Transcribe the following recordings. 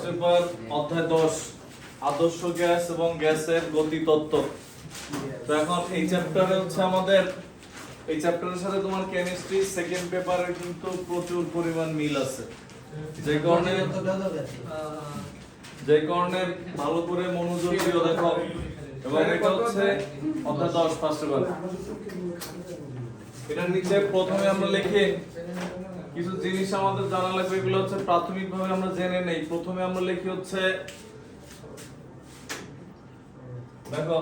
First paper অধ্যায় দশ, আদর্শ গ্যাস এবং গ্যাসের গতি তত্ত্ব। তো এখন এই চ্যাপ্টারে হচ্ছে আমাদের, এই চ্যাপ্টারের সাথে তোমার কেমিস্ট্রি সেকেন্ড পেপারে কিন্তু প্রচুর পরিমাণ মিল আছে। যে কারণে যে কারণে ভালো করে মনোযোগ দিও দেখো। এবং এটা হচ্ছে অধ্যায় দশ ফার্স্ট পেপার এটার নিচে প্রথমে আমরা লিখি কিছু জিনিস আমাদের জানা লাগবে, এগুলো হচ্ছে প্রাথমিকভাবে আমরা জেনে নেই। প্রথমে আমরা লিখি হচ্ছে, দেখো,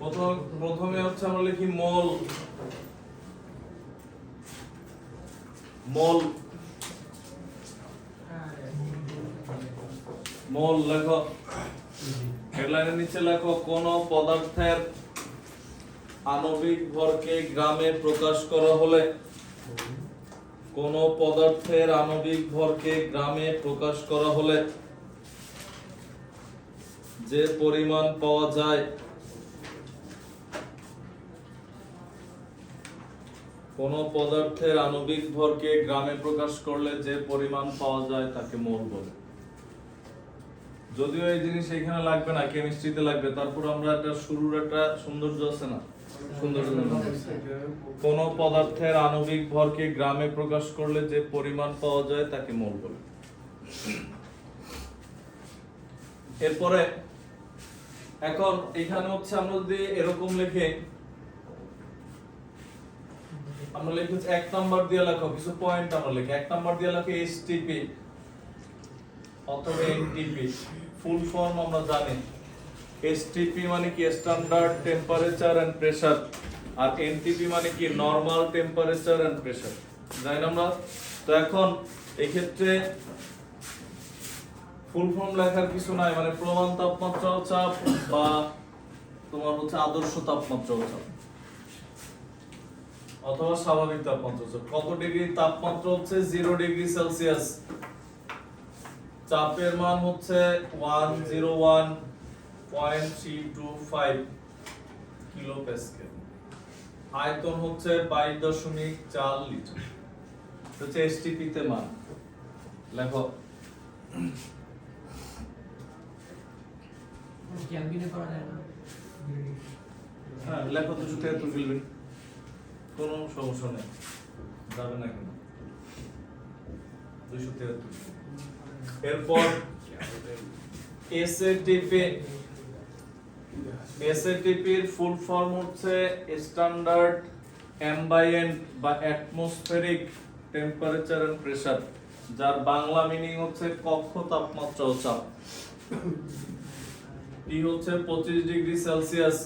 প্রথম, প্রথমে হচ্ছে আমরা লিখি মল। মোল। মোল, লেখো। হেডলাইনের নিচে লেখো, কোন পদার্থের আণবিক ভরকে গ্রামে প্রকাশ করা হলে কোন পদার্থের আণবিক ভরকে গ্রামে প্রকাশ করা হলে যে পরিমাণ পাওয়া যায় কোন পদার্থের আণবিক ভরকে গ্রামে প্রকাশ করলে যে পরিমাণ পাওয়া যায় তাকে মোল বলে। যদিও এই জিনিস এখানে লাগবে না, কেমিস্ট্রিতে লাগবে। তারপর আমরা একটা শুরুর একটা সৌন্দর্য আছে না? সৌন্দর্য কোন পদার্থের আণবিক ভরকে গ্রামে প্রকাশ করলে যে পরিমাণ পাওয়া যায় তাকে মোল বলে। এরপরে, এখন এখানে হচ্ছে আমরা যদি এরকম লিখে, আমরা লিখি এক নাম্বার দিয়ে লেখো, কিছু পয়েন্ট আমরা লিখি। এক নাম্বার দিয়ে লেখো এসটিপি অথবা এনটিপি ফুল ফর্ম আমরা জানি। এসটিপি মানে কি স্ট্যান্ডার্ড টেম্পারেচার এন্ড প্রেসার আর এনটিপি মানে কি নরমাল টেম্পারেচার এন্ড প্রেসার জানি আমরা। তো এখন এই ক্ষেত্রে ফুল ফর্ম লেখার কিছু নাই মানে প্রমাণ তাপমাত্রা ও চাপ বা তোমার হচ্ছে আদর্শ তাপমাত্রা ও চাপ। অথবা স্বাভাবিক তাপমাত্রা চাপ। কত ডিগ্রি তাপমাত্রা হচ্ছে? জিরো ডিগ্রি সেলসিয়াস চাপের মান হচ্ছে one zero one point three two five kilo pascal আয়তন হচ্ছে বাইশ দশমিক চার লিটার। হচ্ছে এসটিপি তে মান। লেখো। হ্যাঁ লেখো দুশো তেহাত্তর কোনো সমস্যা নেই। যাবে না কেন? দুশো তেহাত্তর এরপর এসএটিপি এসএটিপির ফুল ফর্ম হচ্ছে স্ট্যান্ডার্ড অ্যাম্বাইয়েন্ট বা অ্যাটমসফেরিক টেম্পারেচার এন্ড প্রেসার যার বাংলা মিনিং হচ্ছে কক্ষ তাপমাত্রা ও চাপ। টি হচ্ছে পঁচিশ ডিগ্রি সেলসিয়াস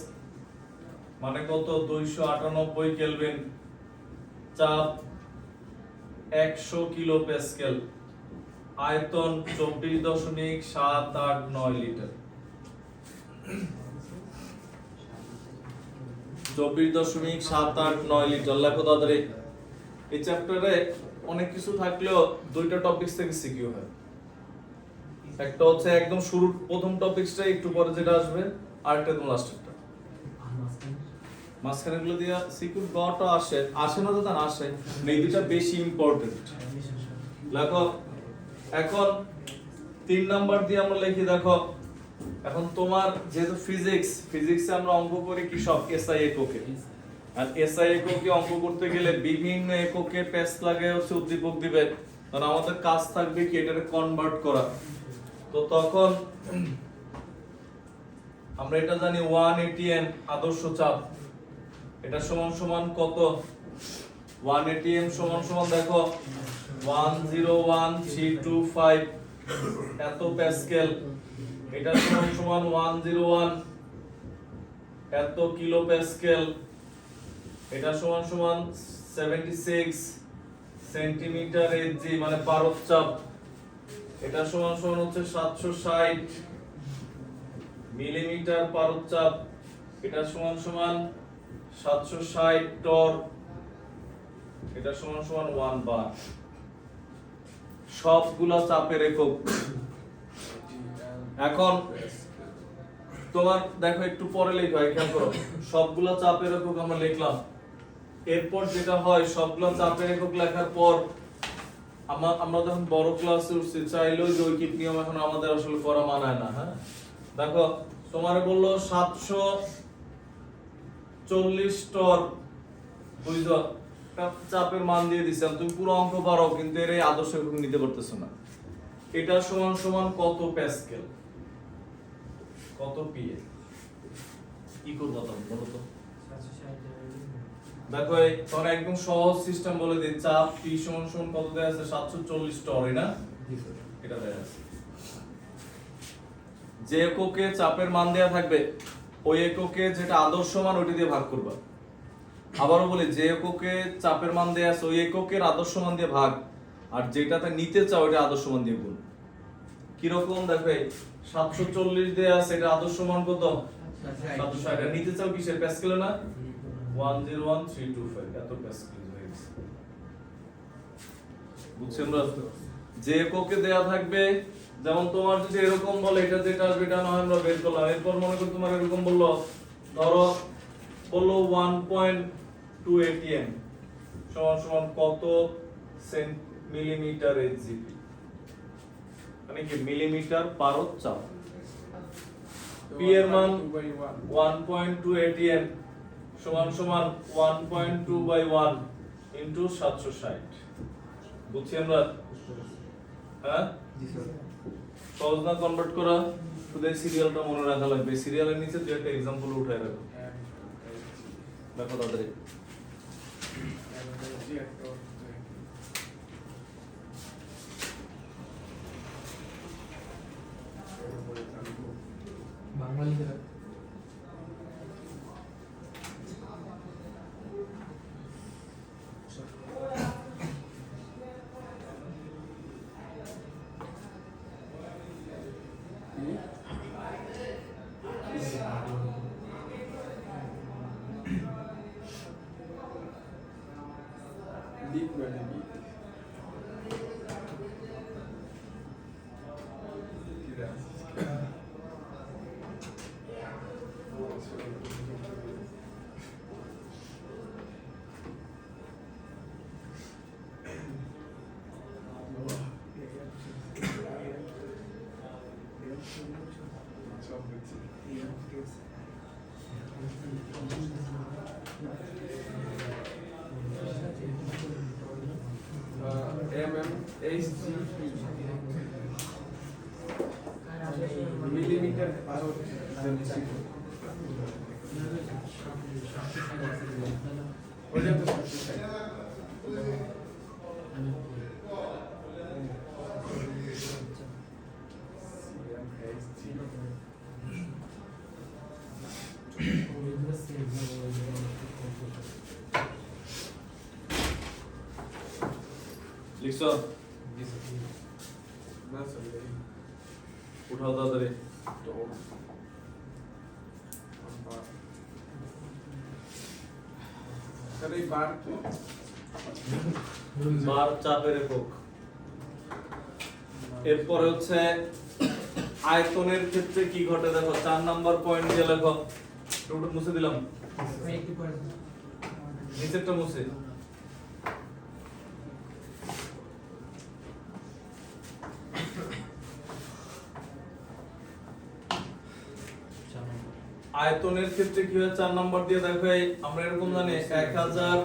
মানে কত? দুইশো আটানব্বই কেলভিন। চাপ একশো কিলো প্যাসকেল আয়তন চব্বিশ দশমিক সাত আট নয় লিটার। চব্বিশ দশমিক সাত আট নয় লিটার। লেখো তাড়াতাড়ি। এই চ্যাপ্টারে অনেক কিছু থাকলেও দুইটা টপিক থেকে সিকিউ হয়। একটা হচ্ছে একদম শুরুর প্রথম টপিকসটা একটু পরে যেটা আসবে আর একটা একদম লাস্টেরটা মাঝখানে গুলো দিয়ে সিকিউর গটা আসে আসে না তো তা আসে। এই দুটা বেশি ইম্পর্টেন্ট লেখো, এখন তিন নাম্বার দিয়ে আমরা লিখি, দেখো এখন তোমার যেহেতু ফিজিক্স ফিজিক্সে আমরা অঙ্ক করি কি সব এসআই এককে। আর এসআই এককে অঙ্ক করতে গেলে বিভিন্ন এককে প্যাস লাগে হচ্ছে উদ্দীপক দিবে। কারণ আমাদের কাজ থাকবে কি এটাকে কনভার্ট করা। তো তখন আমরা এটা জানি ওয়ান এটিএম আদর্শ চাপ। এটা সমান সমান কত? ওয়ান এটিএম সমান সমান দেখো। One zero one three two five এত প্যাসকেল এটা সমান সমান ওয়ান জিরো ওয়ান এত কিলো প্যাসকেল এটা সমান সমান সেভেন্টি সিক্স সেন্টিমিটার এজি মানে পারদ চাপ। এটা সমান সমান হচ্ছে সাতশো ষাট মিলিমিটার পারদ চাপ। এটা সমান সমান সাতশো ষাট টর। এটা সমান সমান ওয়ান বার সবগুলা চাপের একক এখন তোমার দেখো একটু পরে লেখো খেয়াল করো। সবগুলা চাপের একক আমরা লিখলাম। এরপর যেটা হয়, সবগুলা চাপের একক লেখার পর আমা- আমরা যখন বড় ক্লাসে উঠছি, চাইলেও যৌগিক নিয়ম এখন আমাদের আসলে করা মানায় না হ্যাঁ? দেখো, তোমার বলল সাতশো চল্লিশ টর বুঝছ? চাপের মান দিয়ে দিছিলাম তুমি পুরো অঙ্ক পারো, কিন্তু এর এই আদর্শ নিতে পারতেছো না। এটা সমান সমান কত প্যাসকেল কত পিএ কি করব তখন বলো তো? দেখো এই তোমার একদম সহজ সিস্টেম বলে দিই চাপ পি সমান সমান কত দেয়া আছে? সাতশো চল্লিশ টর না এটা দেয়া আছে। যে এককে চাপের মান দেয়া থাকবে ওই এককে যেটা আদর্শ মান ওইটা দিয়ে ভাগ করবা। আবারও বলি যে এককে চাপের মান দেয়া আছে ওই এককের আদর্শ মান দিয়ে ভাগ। আর যেটাতে নিতে চাও ওইটা আদর্শ মান দিয়ে গুণ। কীরকম দেখবে সাতশো চল্লিশ দেয়া আছে এটা আদর্শ মান কত? সাতশো ষাট। আর নিতে চাও কিসের প্যাসকেলে না? One zero one three two five. এত প্যাসকেল হয়ে গেছে। বুঝছেন যে এককে দেয়া থাকবে যেমন তোমার যদি এরকম বলে এটা যেটা আসবে এটা নয় আমরা বের করলাম। এরপর মনে করি তোমার এরকম বলল ধরো বলল ওয়ান পয়েন্ট টু এটিএম সমান সমান কত সেন্ট মিলিমিটার এইচজিপি মানে কি মিলিমিটার পার চাপ? পি এর মান ওয়ান পয়েন্ট টু এটিএম সমান সমান one point two by one into সাতশো ষাট বুঝছি আমরা? হ্যাঁ? সহজ না কনভার্ট করা? শুধু এই সিরিয়ালটা মনে রাখা লাগবে। সিরিয়ালের নিচে দু একটা এক্সাম্পল উঠায় রাখো। দেখো তাড়াতাড়ি। মিলিমিটার ওইটা তো সাতশো লিখছো তাহলে এই বার বার চাপের একক। এরপরে হচ্ছে আয়তনের ক্ষেত্রে কি ঘটে? দেখো চার নাম্বার পয়েন্ট দিয়ে লেখো। মুছে দিলাম। নিচেরটা মুছে। আয়তনের ক্ষেত্রে কি হয়? চার নাম্বার দিয়ে দেখো আমরা এরকম জানি এক হাজার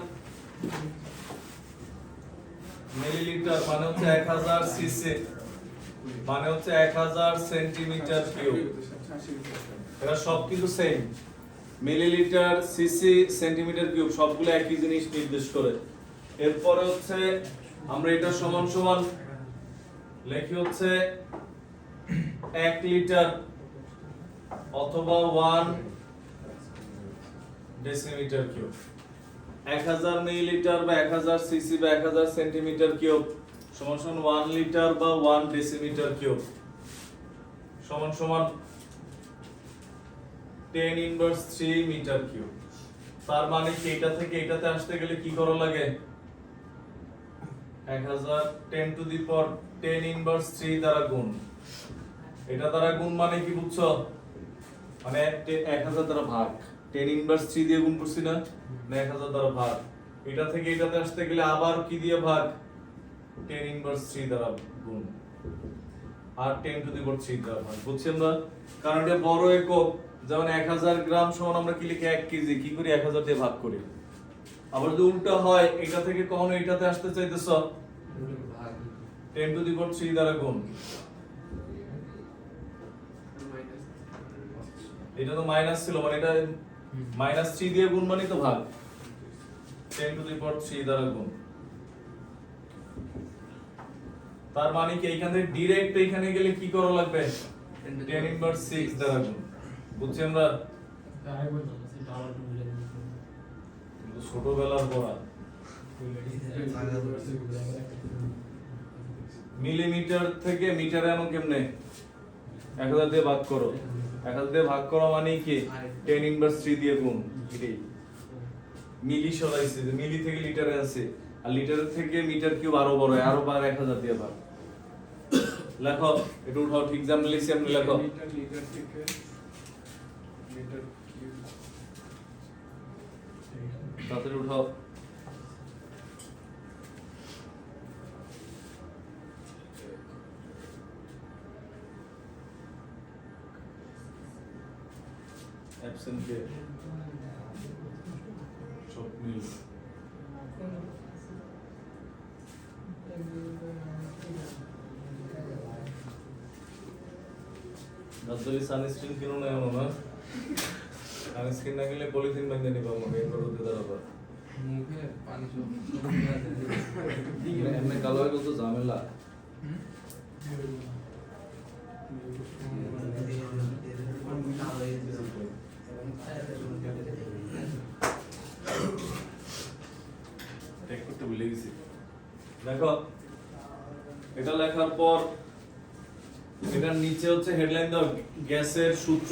মিলিলিটার মানে হচ্ছে এক হাজার সিসি মানে হচ্ছে এক হাজার সেন্টিমিটার কিউব। এরা সব কিন্তু same millilitre CC centimetre cube, সবগুলো একই জিনিস নির্দেশ করে। এরপরে হচ্ছে আমরা এটা সমান সমান লেখি হচ্ছে এক লিটার। অথবা ওয়ান ডেসিমিটার কিউব। এক হাজার মিলিলিটার বা এক হাজার সিসি বা এক হাজার সেন্টিমিটার কিউব সমান সমান ওয়ান লিটার বা ওয়ান ডেসিমিটার কিউব। সমান সমান ten inverse three metre cube. তার মানে কি এটা থেকে এটাতে আসতে গেলে কি করা লাগে? এক হাজার টেন টু দি পর টেন ইনভার্স থ্রি দ্বারা গুণ। এটা দ্বারা গুণ মানে কি বুঝছ? মানে এক হাজার দ্বারা ভাগ। টেন ইনভার্স থ্রি দিয়ে গুণ করছি না না এক হাজার দ্বারা ভাগ। এটা থেকে এটাতে আসতে গেলে আবার কি দিয়ে ভাগ? টেন ইনভার্স থ্রি দ্বারা গুণ। আর ten to the power three দ্বারা ভাগ বুঝছেন না কারণ এটা বড় একক। যেমন এক হাজার গ্রাম সমান আমরা কি লিখি? এক কেজি। কি করি? এক হাজার দিয়ে ভাগ করি। আবার যদি উল্টা হয় এটা থেকে কখনো এটাতে আসতে চাইতেছ? Ten to the power three দ্বারা গুণ। এটা তো মাইনাস ছিল মানে এটা মাইনাস থ্রি দিয়ে গুণ মানে তো ভাগ। Ten to the power three দ্বারা গুণ। তার মানে কি এইখান থেকে ডিরেক্ট এইখানে গেলে কি করা লাগবে? টেন ইনভার্স সিক্স দ্বারা গুণ। বুঝছি আমরা? ছোটবেলার পড়া। মিলিমিটার থেকে মিটারে আনো কেমনে? এক হাজার দিয়ে ভাগ করো। এক হাজার দিয়ে ভাগ করা মানে কি? টেন ইনভার্স থ্রি দিয়ে গুণ। এটাই। মিলি সরাইছে মিলি থেকে লিটারে আছে। আর লিটার থেকে মিটার কিউব আরও বড় হয় আরও বার এক হাজার দিয়ে ভাগ। লেখো একটু উঠাও ঠিক যেমন লিখছি আপনি লেখো। লিটার লিটার থেকে লিটার কিউব। তাড়াতাড়ি উঠাও। অ্যাবসেন্ট কে স্বপ্নীল রাজধানী সানস্ক্রিন কিনো না এমন না সানস্ক্রিন না কিনলে পলিথিন বাইন্ধে নিবা আমাকে এরপর রোদে দাঁড়াবা মুখে পানি সব কালো হয়ে তো ঝামেলা টেক করতে ভুলে গেছি দেখো এটা লেখার পর এটার নিচে হচ্ছে হেডলাইন দাও গ্যাসের সূত্র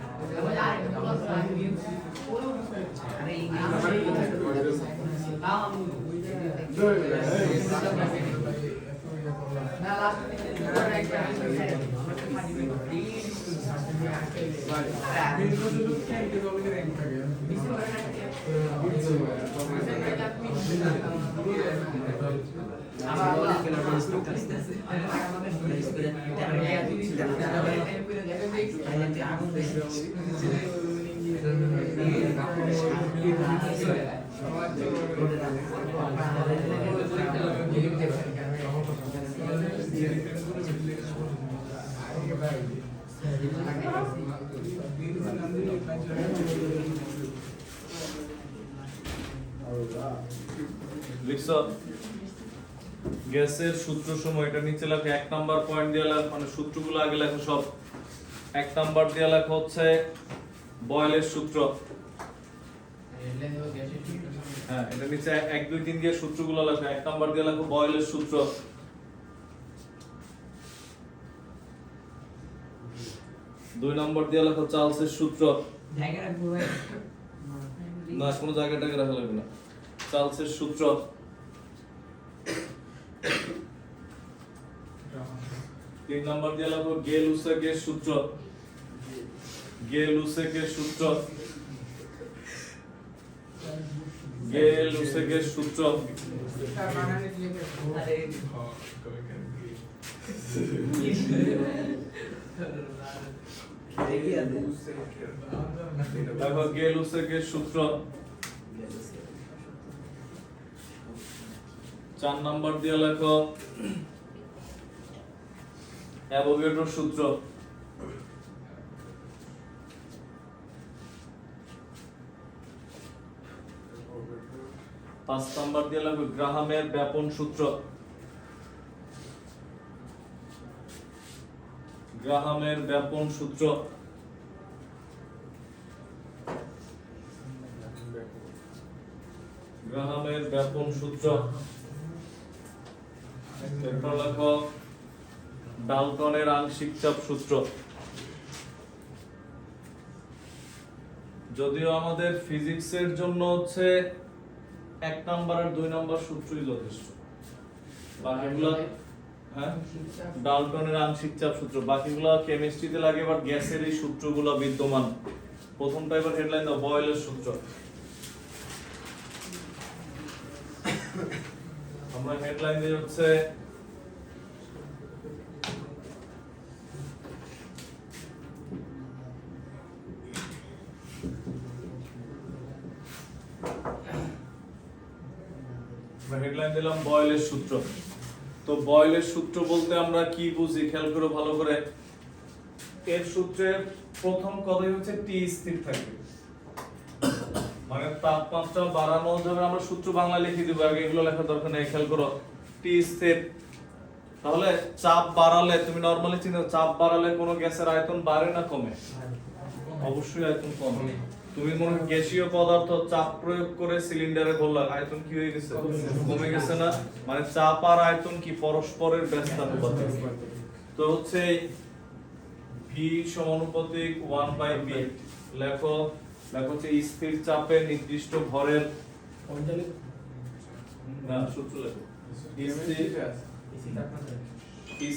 গ্যাসের সূত্র সময়, এটা নিচে লেখো, এক নাম্বার পয়েন্ট দিয়ে লেখো মানে সূত্রগুলো আগে লেখো সব। এক নাম্বার দিয়ে লেখো হচ্ছে বয়েলের সূত্র। হ্যাঁ এটা নিচে এক, দুই, তিন দিয়ে সূত্রগুলো লেখো। এক নাম্বার দিয়ে লেখো বয়েলের সূত্র। দুই নম্বর দিয়ে লেখো চার্লসের সূত্র। না কোনো জায়গাটাকে রাখা লাগবে না। চার্লসের সূত্র। তিন নম্বর দিয়ে লেখো গে লুসেকের সূত্র গে লুসেকের সূত্র গে লুসেকের সূত্র। দেখো, গে লুসেকের সূত্র চার নাম্বার দিয়ে লেখো অ্যাভোগাড্রোর সূত্র। পাঁচ নাম্বার দিয়ে লেখো গ্রাহামের ব্যাপন সূত্র। গ্রাহামের ব্যাপন সূত্র। গ্রাহামের ব্যাপন সূত্র। এরপর লেখো। ডালটনের আংশিক চাপ সূত্র। যদিও আমাদের ফিজিক্সের জন্য হচ্ছে এক নাম্বার আর দুই নাম্বার সূত্রই যথেষ্ট। বাকিগুলো হ্যাঁ? ডালটনের আংশিক চাপ সূত্র। বাকিগুলো কেমিস্ট্রিতে লাগে বাট গ্যাসের এই সূত্রগুলো বিদ্যমান। প্রথমটা এবার হেডলাইন দাও বয়েলের সূত্র। আমরা হেডলাইন দিয়ে হচ্ছে দিলাম বয়েলের সূত্র। তো বয়েলের সূত্র বলতে আমরা কি বুঝি? খেয়াল করে ভালো করে। এর সূত্রের প্রথম কথাই হচ্ছে টি স্থির থাকবে মানে তাপমাত্রা বাড়ানো যাবে আমরা সূত্র বাংলা লিখে দিব আগে এগুলো লেখার দরকার নেই খেয়াল করো। টি স্থির। তাহলে চাপ বাড়ালে তুমি নরমালি চিন্তা চাপ বাড়ালে কোনো গ্যাসের আয়তন বাড়ে না কমে? অবশ্যই আয়তন কমে। তুমি হয় গ্যাসীয় পদার্থ চাপ প্রয়োগ করে সিলিন্ডারে ভরলা আয়তন কি হয়ে গেছে? কমে গেছে না? মানে চাপ আর আয়তন কি পরস্পরের ব্যস্তানুপাতিক? তো হচ্ছে ভি সমানুপাতিক ওয়ান বাই বি লেখো লেখো হচ্ছে স্থির চাপে নির্দিষ্ট ভরের না, সূত্র লেখো।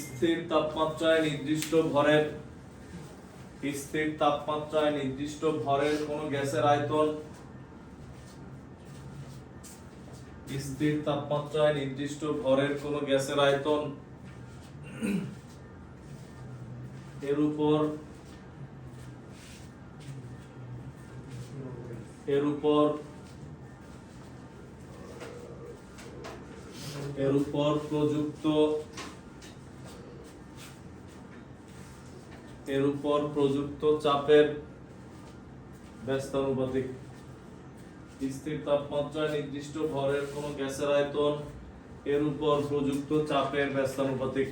স্থির তাপমাত্রায় নির্দিষ্ট ভরের স্থির তাপমাত্রায় নির্দিষ্ট ভরের কোন গ্যাসের আয়তন? স্থির তাপমাত্রায় নির্দিষ্ট ভরের কোন গ্যাসের আয়তন? এর উপর এর উপর এর উপর প্রযুক্ত এর উপর প্রযুক্ত চাপের ব্যস্তানুপাতিক স্থির তাপমাত্রায় নির্দিষ্ট ভরের কোন গ্যাসের আয়তন এর উপর প্রযুক্ত চাপের ব্যস্তানুপাতিক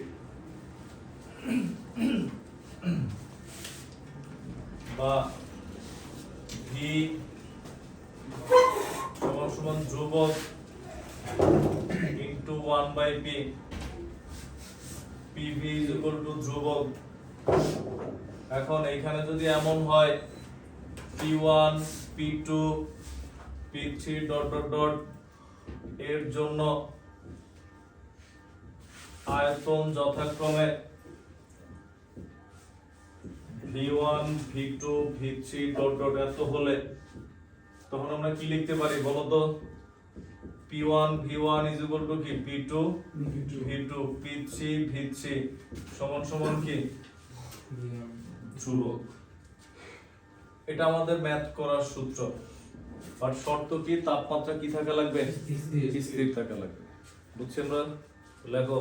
বা ভি সমান সমান ধ্রুবক into one by P PV is equal to ধ্রুবক। এখন এখানে যদি এমন হয় P one P two P three dot dot dot এর জন্য আয়তন যথাক্রমে V one V two V three dot dot এত হলে তখন আমরা কি লিখতে পারি বলো তো? P one V one is equal to কি? P two V two P three V three সমান সমান কি? ধ্রুবক এটা আমাদের ম্যাথ করার সূত্র। আর শর্ত কি? তাপমাত্রা কি থাকা লাগবে? স্থির। থাকা লাগবে। বুঝছেন লেখো।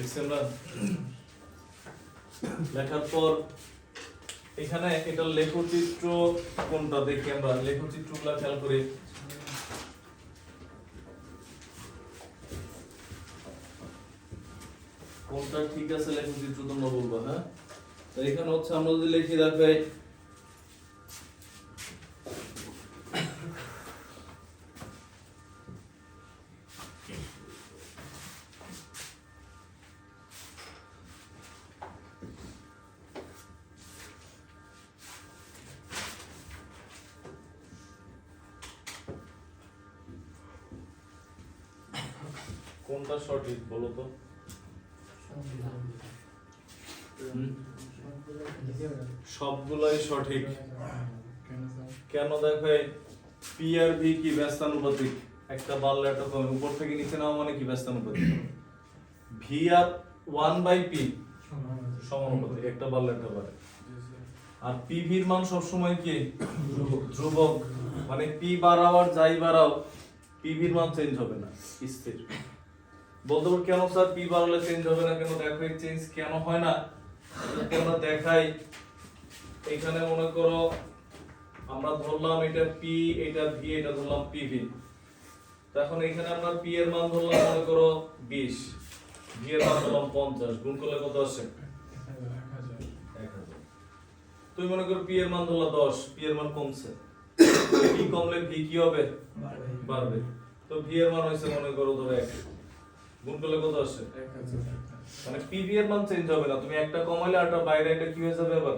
দেখছি লেখার পর এখানে এটা লেখচিত্র কোনটা দেখি আমরা? লেখচিত্রগুলো খেয়াল করি। কোনটা ঠিক আছে লেখচিত্র তোমরা বলব হ্যাঁ? তো এখানে হচ্ছে আমরা যদি লিখি দেখাই কোনটা সঠিক বলো তো? সবগুলাই সঠিক। কেন দেখো পি আর ভি কি ব্যস্তানুপাতিক? একটা বাড়লে একটা কমে। উপর থেকে নিচে নাও মানে কি ব্যস্তানুপাতিক? ভি আর ওয়ান বাই পি সমানুপাতিক। একটা বাড়লে একটা বাড়ে। আর পি ভির মান সবসময় কি? ধ্রুবক। মানে পি বাড়াও আর যাই বাড়াও পি ভির মান চেঞ্জ হবে না। স্থির। বলতে পারো কেন স্যার পি বাড়ালে চেঞ্জ হবে না? কেন দেখো এই চেঞ্জ কেন হয় না? আমরা দেখাই। এখানে মনে করো আমরা ধরলাম এটা পি এটা ভি এটা ধরলাম পি ভি তখন এখানে আমরা পি এর মান ধরলাম মনে করো বিশ। ভি এর মান ধরলাম পঞ্চাশ। গুণ করলে কত আসে? তুমি মনে করো পি এর মান ধরলা দশ। পি এর মান কমছে। পি কমলে ভি কি হবে? বাড়বে। তো ভি এর মান হয়েছে মনে করো ধরো এক। গুণ করলে কত আসে মানে পিভি এর মান চেঞ্জ হবে না। তুমি একটা কমাইলে আরটা বাইরে এটা কি হয়ে যাবে আবার?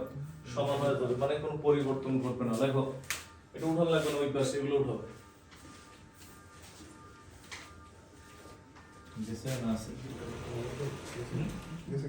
সমান হয়ে যাবে। মানে কোনো পরিবর্তন করবে না। দেখো এটা উঠান লাগবে না ওই পাশে এগুলো উঠাবে আছে? হুম? গেছে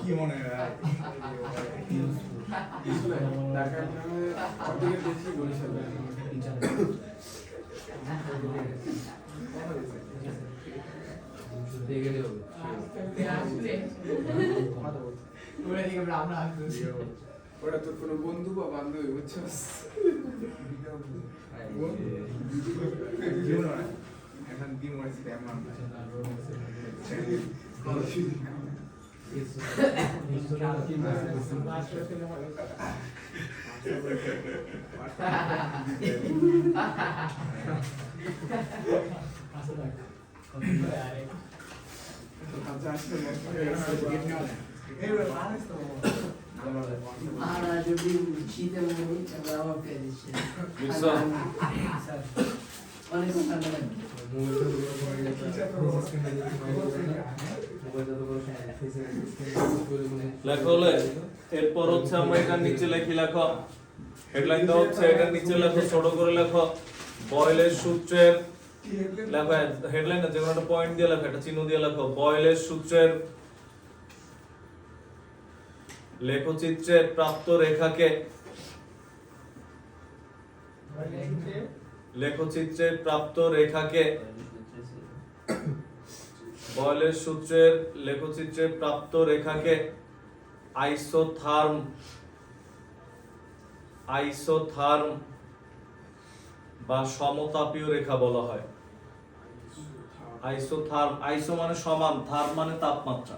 কি মনে হয় ঢাকা অর্ধেকের বেশি বরিশালে ওরা তোর কোনো বন্ধু বা বান্ধবী বুঝছস এখন দিন মারছি আমার পেয়ে দিচ্ছে এরপর হচ্ছে আমরা এটার নিচে লিখি লেখো। হেডলাইনটা হচ্ছে এটার নিচে লেখো, ছোট করে লেখো। বয়েলের সূত্রের লেখো হেডলাইন কোনো একটা পয়েন্ট দিয়ে লেখো, একটা চিহ্ন দিয়ে লেখো। বয়েলের সূত্রের লেখচিত্রে প্রাপ্ত রেখাকে লেখচিত্রে প্রাপ্ত রেখাকে বয়েলের সূত্রের লেখচিত্রে প্রাপ্ত রেখাকে আইসোথার্ম আইসোথার্ম বা সমতাপীয় রেখা বলা হয়। আইসোথার্ম আইসো মানে সমান থার্ম মানে তাপমাত্রা।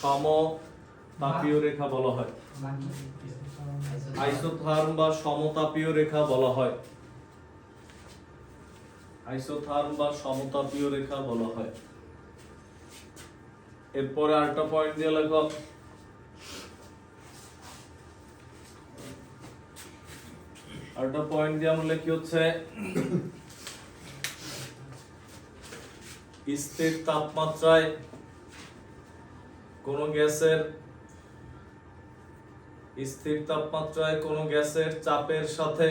সমতাপীয় রেখা বলা হয়। আইসোথার্ম বা সমতাপীয় রেখা বলা হয়। আইসোথার্ম বা সমতাপীয় রেখা বলা হয়। এরপরে আরেকটা পয়েন্ট দিয়ে লেখো। আর আরেকটা পয়েন্ট দিয়ে আমরা লিখি হচ্ছে, স্থির তাপমাত্রায় কোন গ্যাসের, স্থির তাপমাত্রায় কোন গ্যাসের চাপের সাথে,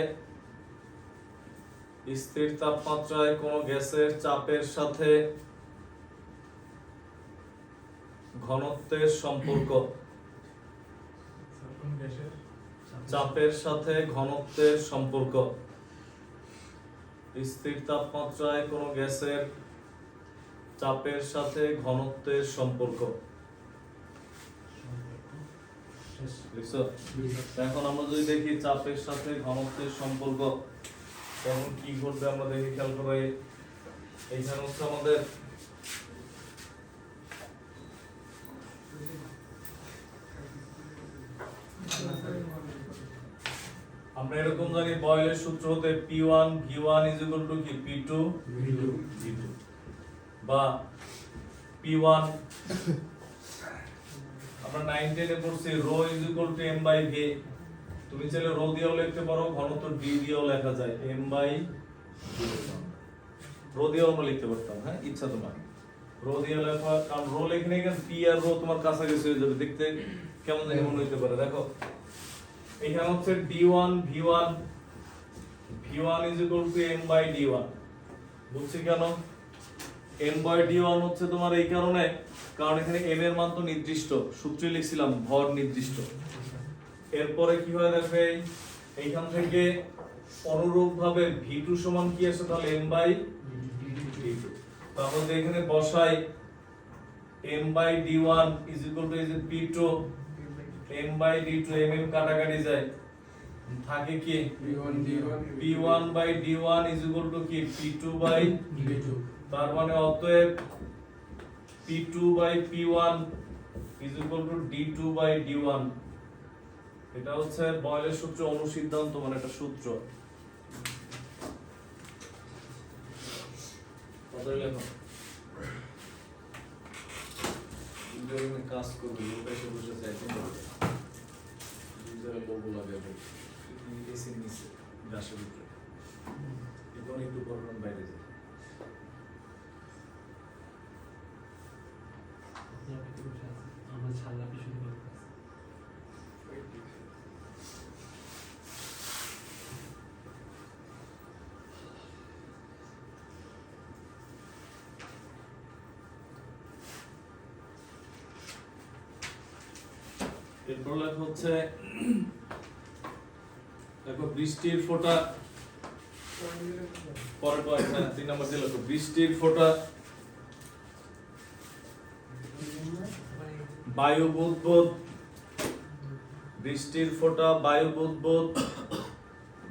স্থির তাপমাত্রায় কোন গ্যাসের চাপের সাথে ঘনত্বের সম্পর্ক। চাপের সাথে ঘনত্বের সম্পর্ক। স্থির তাপমাত্রায় কোনো গ্যাসের চাপের সাথে ঘনত্বের সম্পর্ক। এখন আমরা যদি দেখি চাপের সাথে ঘনত্বের সম্পর্ক, তখন কি ঘটবে আমরা দেখি, খেয়াল করো এই- এইখানে হচ্ছে আমাদের আমরা এরকম জানি বয়েলের সূত্র হতে P one V one is equal to কি? পি টু ভি টু বা পি ওয়ান আমরা নাইন টেনে পড়ছি rho is equal to M by V তুমি চাইলে রো দিয়েও লিখতে পারো ঘনত্ব ডি দিয়েও লেখা যায় এম বাই রো দিয়েও আমরা লিখতে পারতাম হ্যাঁ? ইচ্ছা তোমার। রো দিয়ে লেখা কারণ রো লেখলে এখানে পি আর রো তোমার কাছাকাছি হয়ে যাবে দেখতে কেমন জানি মনে হইতে পারে। দেখো এখানে হচ্ছে D one V one V one is equal to M by D one বুঝছি কেন? এম বাই ডি ওয়ান হচ্ছে তোমার এই কারণে, কারণ এখানে এম এর মান তো নির্দিষ্ট। সূত্রে লিখছিলাম, ভর নির্দিষ্ট। এরপরে কি হয় দেখো, এই, এইখান থেকে অনুরূপভাবে ভি টু সমান কি আছে? তাহলে এম বাই তাহলে এখানে বসাই M by D one is equal to is P two M by D two M M কাটাকাটি যায়। থাকে কি? D1 D1 P one by D one is equal to কি? পি টু বাই তার মানে অতএব P two by P one is equal to D two by D one এটা হচ্ছে বয়েলের সূত্র অনুসিদ্ধান্ত মানে একটা সূত্র। কাজ করবে বসে চাইতে দুজনে লোক লাগাবে এসে নিচে উপরে এখন একটু করবেন বাইরে যায় আমরা ছাড়লা পিছনে এরপর লেখা হচ্ছে, দেখো, বৃষ্টির ফোঁটা পয়েন্ট হ্যাঁ তিন নম্বর দিয়ে লেখো, বৃষ্টির ফোঁটা বায়ু বুদবুদ বৃষ্টির ফোঁটা বায়ু বুদবুদ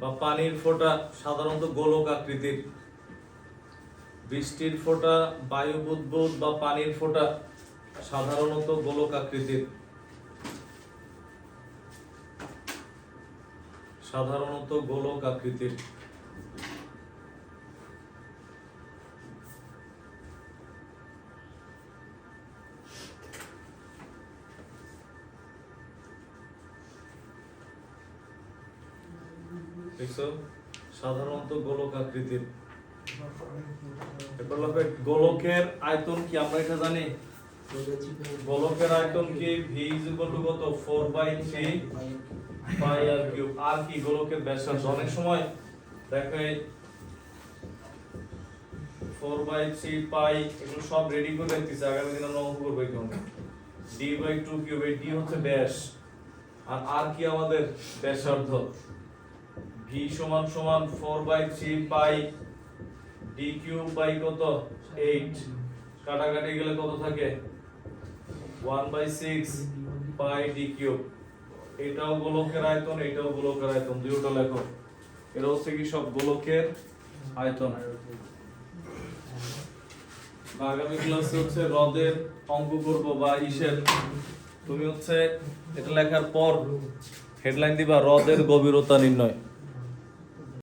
বা পানির ফোঁটা সাধারণত গোলক আকৃতির। বৃষ্টির ফোঁটা বায়ু বুদবুদ বা পানির ফোঁটা সাধারণত গোলক আকৃতির। সাধারণত গোলক আকৃতির। সাধারণত গোলক আকৃতির। গোলকের আয়তন কি আমরা এটা জানি? গোলকের আয়তন কি ভি কত? ফোর বাই 3 পাই কিউব আর কি গোলকের ব্যাসার্ধ? অনেক সময় দেখো 4 বাই 3 পাই এগুলো সব রেডি করে রাখতেছি, আগামী দিনে আমরা অঙ্ক করব ডি বাই 2 কিউব এই ডি হচ্ছে ব্যাস। আর আর কি আমাদের ব্যাসার্ধ? ভি সমান সমান 4 by 3 pi D cube by কত? 8 কাটাকাটি গেলে কত থাকে? 1 বাই 6 পাই ডি কিউব এটাও গোলকের আয়তন, এটাও গোলকের আয়তন, দুইটা লেখো এটা হচ্ছে কি সব গোলকের আয়তন। আগামী ক্লাসে হচ্ছে হ্রদের অঙ্ক করব বা ইসের। তুমি হচ্ছে এটা লেখার পর হেডলাইন দিবা, হ্রদের গভীরতা নির্ণয়।